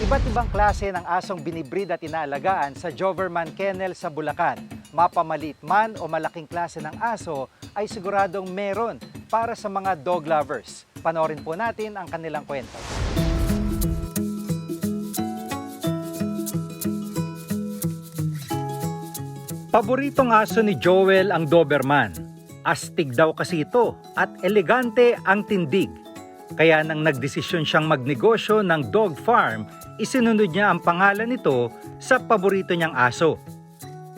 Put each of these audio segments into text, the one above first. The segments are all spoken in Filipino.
Iba't ibang klase ng asong binibreed at inaalagaan sa Joverman Kennel sa Bulacan. Mapamaliit man o malaking klase ng aso ay siguradong meron para sa mga dog lovers. Panorin po natin ang kanilang kwento. Paboritong aso ni Joel ang Doberman. Astig daw kasi ito at elegante ang tindig. Kaya nang nagdesisyon siyang magnegosyo ng dog farm, isinunod niya ang pangalan nito sa paborito niyang aso.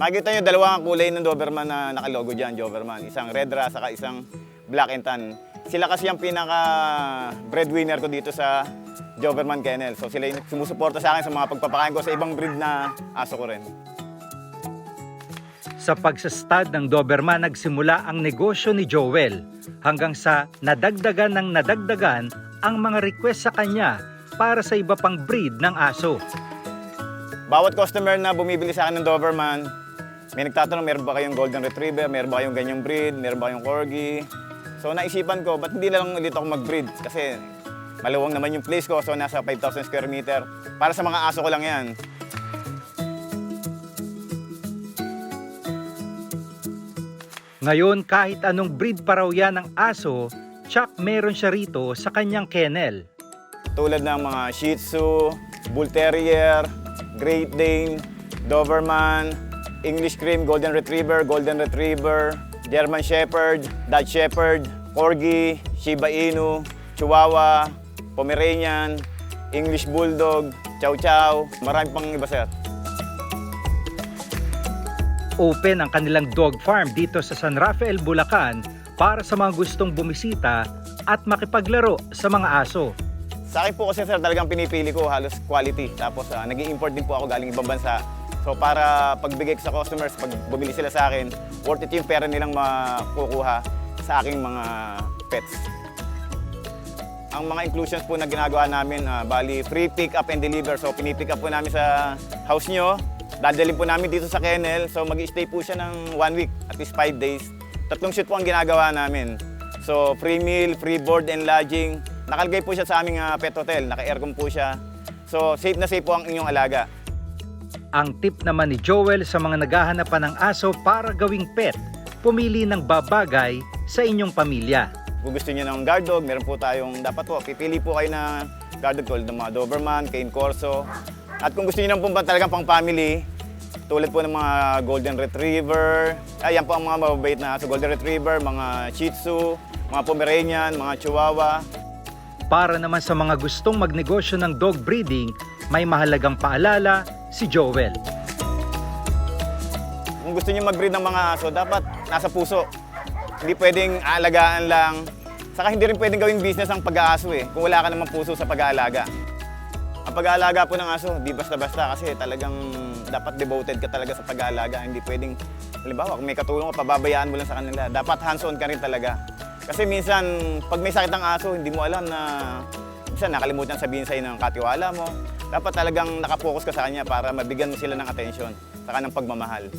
Makikita nyo dalawa ang kulay ng Doberman na nakalogo dyan, Doberman. Isang red ras, saka isang black and tan. Sila kasi ang pinaka breadwinner ko dito sa Doberman Kennel. So sila yung sumusuporta sa akin sa mga pagpapakain ko sa ibang breed na aso ko rin. Sa pagsastad ng Doberman nagsimula ang negosyo ni Joel hanggang sa nadagdagan ng nadagdagan ang mga request sa kanya para sa iba pang breed ng aso. Bawat customer na bumibili sa akin ng Doberman, may nagtatanong, meron ba kayong Golden Retriever, meron ba kayong ganyang breed, meron ba kayong Corgi. So naisipan ko, ba't hindi lang ulit ako mag-breed? Kasi maluwang naman yung place ko, so nasa 5,000 square meter. Para sa mga aso ko lang yan. Ngayon kahit anong breed pa raw yan ng aso, tsak meron siya rito sa kanyang kennel. Tulad ng mga Shih Tzu, Bull Terrier, Great Dane, Doberman, English Cream, Golden Retriever, Golden Retriever, German Shepherd, Dutch Shepherd, Corgi, Shiba Inu, Chihuahua, Pomeranian, English Bulldog, Chow Chow, marami pang iba sir. Open ang kanilang dog farm dito sa San Rafael, Bulacan para sa mga gustong bumisita at makipaglaro sa mga aso. Sa akin po kasi sir, talagang pinipili ko halos quality. Tapos uh, nag import din po ako galing ibang bansa. So para pagbigay sa customers, pag bumili sila sa akin, worth it yung pera nilang makukuha sa aking mga pets. Ang mga inclusions po na ginagawa namin, ah, bali free pick up and deliver. So pinipick up po namin sa house nyo, dadalhin po namin dito sa kennel. So mag stay po siya ng one week, at least five days. Tatlong shoot po ang ginagawa namin. So free meal, free board and lodging. Nakalagay po siya sa aming ah, pet hotel, naka-aircon po siya. So safe na safe po ang inyong alaga. Ang tip naman ni Joel sa mga naghahanap pa ng aso para gawing pet, pumili ng babagay sa inyong pamilya. Kung gusto niyo ng guard dog, meron po tayong dapat po, pipili po kayo na guard dog tulad ng mga Doberman, Cane Corso. At kung gusto niyo ng pumpa talagang pang family, tulad po ng mga Golden Retriever, ayan po ang mga mababait na aso, Golden Retriever, mga Shih Tzu, mga Pomeranian, mga Chihuahua. Para naman sa mga gustong magnegosyo ng dog breeding, may mahalagang paalala si Joel. Kung gusto niyo mag-breed ng mga aso, dapat nasa puso. Hindi pwedeng aalagaan lang. Saka hindi rin pwedeng gawing business ang pag-aaso eh, kung wala ka namang puso sa pag-aalaga. Ang pag-aalaga po ng aso, di basta-basta kasi talagang dapat devoted ka talaga sa pag-aalaga. Hindi pwedeng, halimbawa, kung may katulong ka, pababayaan mo lang sa kanila. Dapat hands-on ka rin talaga. Kasi minsan, pag may sakit ang aso, hindi mo alam na minsan nakalimutan sabihin sa'yo ng katiwala mo. Dapat talagang nakapokus ka sa kanya para mabigyan mo sila ng atensyon, saka ng pagmamahal.